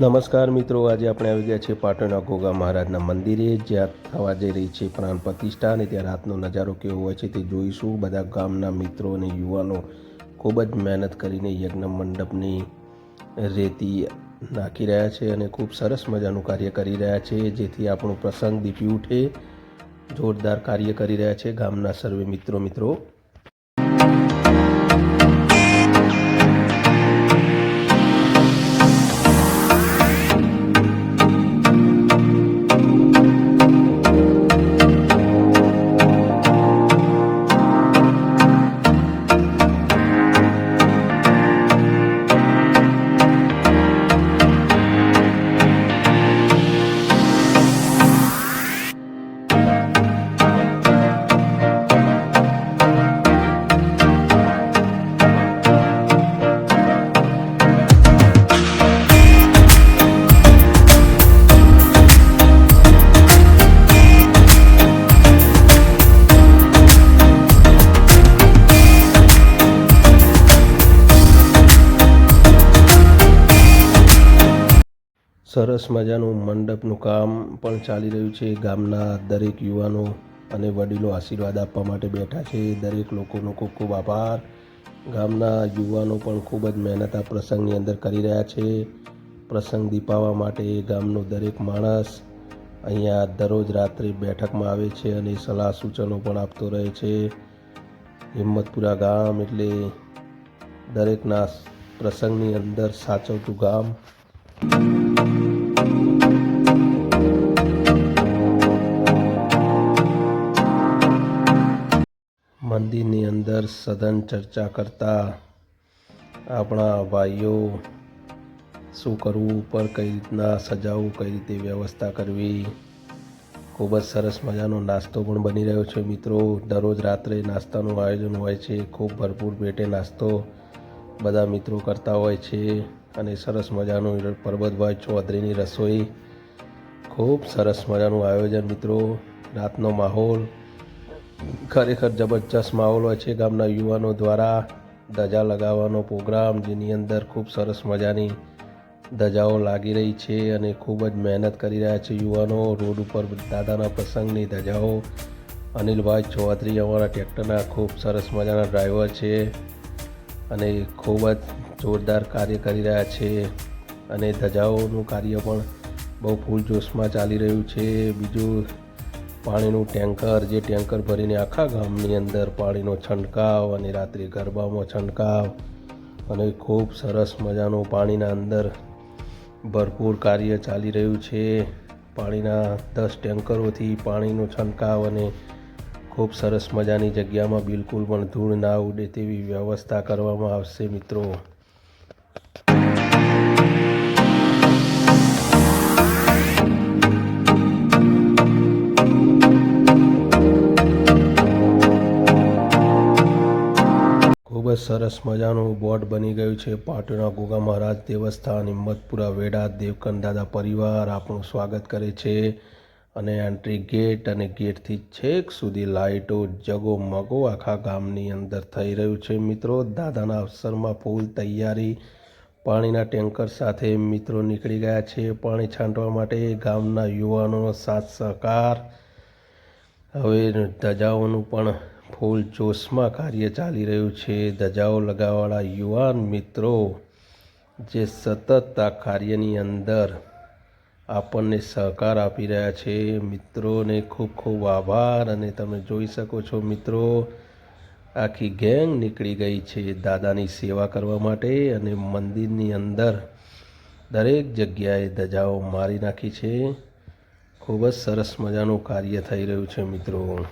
નમસ્કાર મિત્રો, આજે આપણે આવી ગયા છીએ પાટણના ગોગા મહારાજના મંદિરે, જ્યાં થવા જઈ રહી છે પ્રાણ પ્રતિષ્ઠા અને ત્યાં રાતનો નજારો કેવો હોય છે તે જોઈશું. બધા ગામના મિત્રો અને યુવાનો ખૂબ જ મહેનત કરીને યજ્ઞ મંડપની રેતી નાખી રહ્યા છે અને ખૂબ સરસ મજાનું કાર્ય કરી રહ્યા છે, જેથી આપણું પ્રસંગ દીપી ઉઠે. જોરદાર કાર્ય કરી રહ્યા છે ગામના સર્વે મિત્રો મિત્રો. સરસ મજાનું મંડપનું કામ પણ ચાલી રહ્યું છે. ગામના દરેક યુવાનો અને વડીલો આશીર્વાદ આપવા માટે બેઠા છે. દરેક લોકોનો ખૂબ ખૂબ આભાર. ગામના યુવાનો પણ ખૂબ જ મહેનત આ પ્રસંગની અંદર કરી રહ્યા છે. પ્રસંગ દીપાવવા માટે ગામનો દરેક માણસ અહીંયા દરરોજ રાત્રે બેઠકમાં આવે છે અને સલાહ સૂચનો પણ આપતો રહે છે. હિંમતપુરા ગામ એટલે દરેકના પ્રસંગની અંદર સાચવતું ગામ. મંદિરની અંદર સઘન ચર્ચા કરતા આપણા ભાઈઓ શું કરવું, ઉપર કઈ રીતના સજાવવું કઈ રીતે વ્યવસ્થા કરવી, ખૂબ જ સરસ મજાનો નાસ્તો પણ બની રહ્યો છે મિત્રો. દરરોજ રાત્રે નાસ્તાનું આયોજન હોય છે, ખૂબ ભરપૂર પેટે નાસ્તો બધા મિત્રો કરતા હોય છે અને સરસ મજાનું પરબતભાઈ ચૌધરીની રસોઈ. ખૂબ સરસ મજાનું આયોજન મિત્રો. રાતનો માહોલ ખરેખર જબરજસ્ત માહોલ હોય છે ગામના યુવાનો દ્વારા ધજા લગાવવાનો પ્રોગ્રામ, જેની અંદર ખૂબ સરસ મજાની ધજાઓ લાગી રહી છે અને ખૂબ જ મહેનત કરી રહ્યા છે યુવાનો. રોડ ઉપર દાદાના પ્રસંગની ધજાઓ. અનિલભાઈ ચૌધરી અમારા ટ્રેક્ટરના ખૂબ સરસ મજાના ડ્રાઈવર છે અને ખૂબ જ જોરદાર કાર્ય કરી રહ્યા છે અને ધજાઓનું કાર્ય પણ બહુ ફૂલ જોશમાં ચાલી રહ્યું છે. બીજું પાણીનું ટેન્કર, જે ટેન્કર ભરીને આખા ગામની અંદર પાણીનો છંટકાવ અને રાત્રે ગરબામાં છંટકાવ અને ખૂબ સરસ મજાનું પાણીના અંદર ભરપૂર કાર્ય ચાલી રહ્યું છે. પાણીના દસ ટેન્કરોથી પાણીનો છંટકાવ અને ખૂબ સરસ મજાની જગ્યામાં બિલકુલ પણ ધૂળ ના ઉડે તેવી વ્યવસ્થા કરવામાં આવશે મિત્રો. ખૂબ જ સરસ મજાનું બોર્ડ બની ગયું છે. પાટણના ગોગા મહારાજ દેવસ્થાન, હિંમતપુરા વેડા, દેવકન દાદા પરિવાર આપણું સ્વાગત કરે છે. અને એન્ટ્રી ગેટ અને ગેટથી છેક સુધી લાઇટો જગો મગો આખા ગામની અંદર થઈ રહ્યું છે. મિત્રો, દાદાના અવસરમાં ફૂલ તૈયારી, પાણીના ટેન્કર સાથે મિત્રો નીકળી ગયા છે. પાણી છાંટવા માટે ગામના યુવાનોનો સાથ સહકાર, હવે ધજાઓનું પણ ફૂલ જોશમાં કાર્ય ચાલી રહ્યું છે. ધજાઓ લગાવવાળા યુવાન મિત્રો, જે સતત આ કાર્યની અંદર આપણને સહકાર આપી રહ્યા છે. મિત્રોને ખૂબ ખૂબ આભાર અને તમે જોઈ શકો છો મિત્રો, આખી ગેંગ નીકળી ગઈ છે દાદાની સેવા કરવા માટે અને મંદિરની અંદર દરેક જગ્યાએ ધજાઓ મારી નાખી છે. ખૂબ જ સરસ મજાનું કાર્ય થઈ રહ્યું છે મિત્રો.